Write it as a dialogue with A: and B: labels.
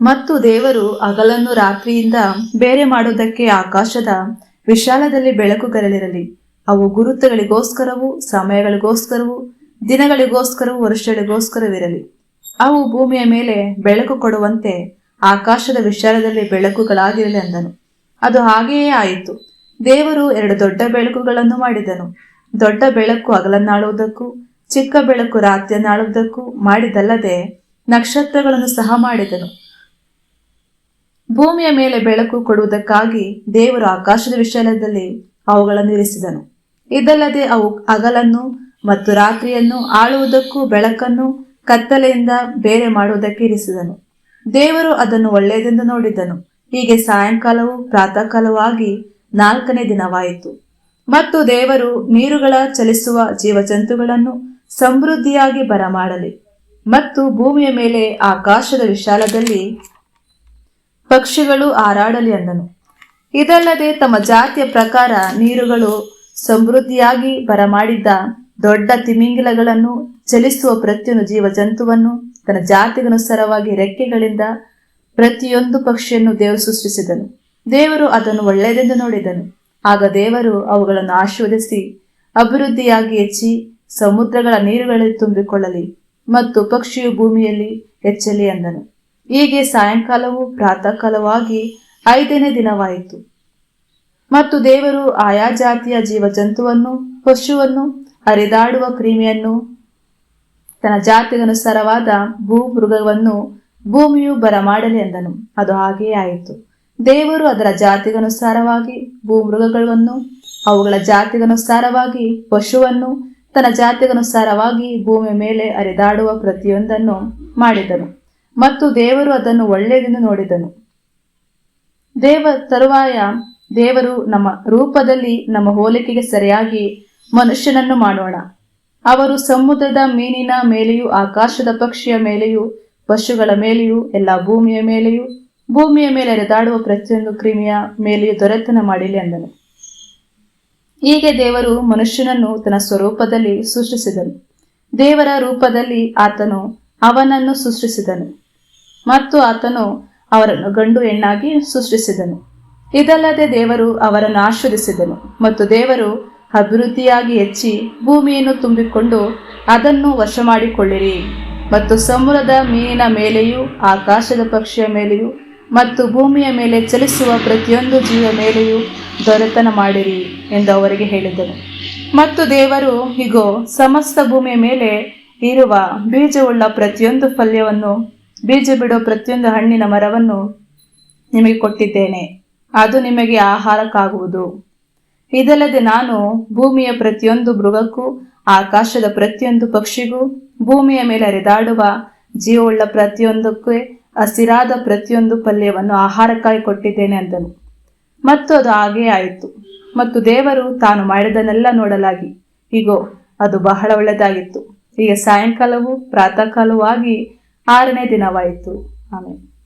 A: ಮತ್ತು ದೇವರು ಹಗಲನ್ನು ರಾತ್ರಿಯಿಂದ ಬೇರೆ ಮಾಡುವುದಕ್ಕೆ ಆಕಾಶದ ವಿಶಾಲದಲ್ಲಿ ಬೆಳಕುಗಳಿರಲಿ ಅವು ಗುರುತುಗಳಿಗೋಸ್ಕರವೂ, ಸಮಯಗಳಿಗೋಸ್ಕರವೂ, ದಿನಗಳಿಗೋಸ್ಕರವೂ, ವರ್ಷಗಳಿಗೋಸ್ಕರವಿರಲಿ. ಅವು ಭೂಮಿಯ ಮೇಲೆ ಬೆಳಕು ಕೊಡುವಂತೆ ಆಕಾಶದ ವಿಶಾಲದಲ್ಲಿ ಬೆಳಕುಗಳಾಗಿರಲಿ ಅಂದನು. ಅದು ಹಾಗೆಯೇ ಆಯಿತು. ದೇವರು ಎರಡು ದೊಡ್ಡ ಬೆಳಕುಗಳನ್ನು ಮಾಡಿದನು. ದೊಡ್ಡ ಬೆಳಕು ಅಗಲನ್ನಾಳುವುದಕ್ಕೂ ಚಿಕ್ಕ ಬೆಳಕು ರಾತ್ರಿಯನ್ನಾಳುವುದಕ್ಕೂ ಮಾಡಿದಲ್ಲದೆ ನಕ್ಷತ್ರಗಳನ್ನು ಸಹ ಮಾಡಿದನು. ಭೂಮಿಯ ಮೇಲೆ ಬೆಳಕು ಕೊಡುವುದಕ್ಕಾಗಿ ದೇವರು ಆಕಾಶದ ವಿಶಾಲದಲ್ಲಿ ಅವುಗಳನ್ನು ಇರಿಸಿದನು. ಇದಲ್ಲದೆ ಅವು ಹಗಲನ್ನು ಮತ್ತು ರಾತ್ರಿಯನ್ನು ಆಳುವುದಕ್ಕೂ ಬೆಳಕನ್ನು ಕತ್ತಲೆಯಿಂದ ಬೇರೆ ಮಾಡುವುದಕ್ಕೆ ಇರಿಸಿದನು. ದೇವರು ಅದನ್ನು ಒಳ್ಳೆಯದೆಂದು ನೋಡಿದನು. ಹೀಗೆ ಸಾಯಂಕಾಲವು ಪ್ರಾತಃ ಕಾಲವಾಗಿ ನಾಲ್ಕನೇ ದಿನವಾಯಿತು. ಮತ್ತು ದೇವರು ನೀರುಗಳ ಚಲಿಸುವ ಜೀವಜಂತುಗಳನ್ನು ಸಮೃದ್ಧಿಯಾಗಿ ಬರಮಾಡಲಿ. ಮತ್ತು ಭೂಮಿಯ ಮೇಲೆ ಆಕಾಶದ ವಿಶಾಲದಲ್ಲಿ ಪಕ್ಷಿಗಳು ಹಾರಾಡಲಿ ಅಂದನು. ಇದಲ್ಲದೆ ತಮ್ಮ ಜಾತಿಯ ಪ್ರಕಾರ ನೀರುಗಳು ಸಮೃದ್ಧಿಯಾಗಿ ಬರಮಾಡಿದ್ದ ದೊಡ್ಡ ತಿಮಿಂಗಿಲಗಳನ್ನು ಚಲಿಸುವ ಪ್ರತಿಯೊಂದು ಜೀವಜಂತುವನ್ನು ತನ್ನ ಜಾತಿಗನುಸಾರವಾಗಿ ರೆಕ್ಕೆಗಳಿಂದ ಪ್ರತಿಯೊಂದು ಪಕ್ಷಿಯನ್ನು ದೇವರು ಸೃಷ್ಟಿಸಿದನು. ದೇವರು ಅದನ್ನು ಒಳ್ಳೆಯದೆಂದು ನೋಡಿದನು. ಆಗ ದೇವರು ಅವುಗಳನ್ನು ಆಶೀರ್ವದಿಸಿ, ಅಭಿವೃದ್ಧಿಯಾಗಿ ಹೆಚ್ಚಿ ಸಮುದ್ರಗಳ ನೀರುಗಳಲ್ಲಿ ತುಂಬಿಕೊಳ್ಳಲಿ ಮತ್ತು ಪಕ್ಷಿಯು ಭೂಮಿಯಲ್ಲಿ ಹೆಚ್ಚಲಿ ಅಂದನು. ಹೀಗೆ ಸಾಯಂಕಾಲವು ಪ್ರಾತಃ ಕಾಲವಾಗಿ ಐದನೇ ದಿನವಾಯಿತು. ಮತ್ತು ದೇವರು ಆಯಾ ಜಾತಿಯ ಜೀವಜಂತುವನ್ನು, ಪಶುವನ್ನು, ಹರಿದಾಡುವ ಕ್ರಿಮಿಯನ್ನು, ತನ್ನ ಜಾತಿಗನುಸಾರವಾದ ಭೂ ಮೃಗವನ್ನು ಭೂಮಿಯು ಬರಮಾಡಲಿ ಎಂದನು ಅದು ಹಾಗೆಯೇ ಆಯಿತು. ದೇವರು ಅದರ ಜಾತಿಗನುಸಾರವಾಗಿ ಭೂಮೃಗಗಳನ್ನು, ಅವುಗಳ ಜಾತಿಗನುಸಾರವಾಗಿ ಪಶುವನ್ನು, ತನ್ನ ಜಾತಿಗನುಸಾರವಾಗಿ ಭೂಮಿಯ ಮೇಲೆ ಹರಿದಾಡುವ ಪ್ರತಿಯೊಂದನ್ನು ಮಾಡಿದನು. ಮತ್ತು ದೇವರು ಅದನ್ನು ಒಳ್ಳೆಯದೆಂದು ನೋಡಿದನು. ದೇವ ತರುವಾಯ ದೇವರು ನಮ್ಮ ರೂಪದಲ್ಲಿ ನಮ್ಮ ಹೋಲಿಕೆಗೆ ಸರಿಯಾಗಿ ಮನುಷ್ಯನನ್ನು ಮಾಡೋಣ. ಅವರು ಸಮುದ್ರದ ಮೀನಿನ ಮೇಲೆಯೂ ಆಕಾಶದ ಪಕ್ಷಿಯ ಮೇಲೆಯೂ ಪಶುಗಳ ಮೇಲೆಯೂ ಎಲ್ಲ ಭೂಮಿಯ ಮೇಲೆಯೂ ಭೂಮಿಯ ಮೇಲೆ ಎರೆದಾಡುವ ಪ್ರತಿಯೊಂದು ಕ್ರಿಮಿಯ ಮೇಲೆಯೂ ದೊರೆತನ ಮಾಡಿಲಿ ಅಂದನು. ಹೀಗೆ ದೇವರು ಮನುಷ್ಯನನ್ನು ತನ್ನ ಸ್ವರೂಪದಲ್ಲಿ ಸೃಷ್ಟಿಸಿದನು. ದೇವರ ರೂಪದಲ್ಲಿ ಆತನು ಅವನನ್ನು ಸೃಷ್ಟಿಸಿದನು. ಮತ್ತು ಆತನು ಅವರನ್ನು ಗಂಡು ಹೆಣ್ಣಾಗಿ ಸೃಷ್ಟಿಸಿದನು. ಇದಲ್ಲದೆ ದೇವರು ಅವರನ್ನು ಆಶ್ವದಿಸಿದನು ಮತ್ತು ದೇವರು ಅಭಿವೃದ್ಧಿಯಾಗಿ ಹೆಚ್ಚಿ ಭೂಮಿಯನ್ನು ತುಂಬಿಕೊಂಡು ಅದನ್ನು ವಶ ಮಾಡಿಕೊಳ್ಳಿರಿ ಮತ್ತು ಸಮುದ್ರದ ಮೀನಿನ ಮೇಲೆಯೂ ಆಕಾಶದ ಪಕ್ಷಿಯ ಮೇಲೆಯೂ ಮತ್ತು ಭೂಮಿಯ ಮೇಲೆ ಚಲಿಸುವ ಪ್ರತಿಯೊಂದು ಜೀವ ಮೇಲೆಯೂ ದೊರೆತನ ಮಾಡಿರಿ ಎಂದು ಅವರಿಗೆ ಹೇಳಿದನು. ಮತ್ತು ದೇವರು ಹೀಗೋ ಸಮಸ್ತ ಭೂಮಿಯ ಮೇಲೆ ಇರುವ ಬೀಜವುಳ್ಳ ಪ್ರತಿಯೊಂದು ಫಲ್ಯವನ್ನು ಬೀಜ ಬಿಡೋ ಪ್ರತಿಯೊಂದು ಹಣ್ಣಿನ ಮರವನ್ನು ನಿಮಗೆ ಕೊಟ್ಟಿದ್ದೇನೆ. ಅದು ನಿಮಗೆ ಆಹಾರಕ್ಕಾಗುವುದು. ಇದಲ್ಲದೆ ನಾನು ಭೂಮಿಯ ಪ್ರತಿಯೊಂದು ಮೃಗಕ್ಕೂ, ಆಕಾಶದ ಪ್ರತಿಯೊಂದು ಪಕ್ಷಿಗೂ, ಭೂಮಿಯ ಮೇಲೆ ಹರಿದಾಡುವ ಜೀವವುಳ್ಳ ಪ್ರತಿಯೊಂದಕ್ಕೆ ಹಸಿರಾದ ಪ್ರತಿಯೊಂದು ಪಲ್ಯವನ್ನು ಆಹಾರಕ್ಕಾಗಿ ಕೊಟ್ಟಿದ್ದೇನೆ ಅಂದನು. ಮತ್ತು ಅದು ಹಾಗೇ ಆಯಿತು. ಮತ್ತು ದೇವರು ತಾನು ಮಾಡಿದನೆಲ್ಲ ನೋಡಲಾಗಿ ಹೀಗೋ ಅದು ಬಹಳ ಒಳ್ಳೆಯದಾಗಿತ್ತು. ಈಗ ಸಾಯಂಕಾಲವೂ ಪ್ರಾತಃ ಆಗಿ ಆರನೇ ದಿನವಾಯಿತು. ಆಮೇಲೆ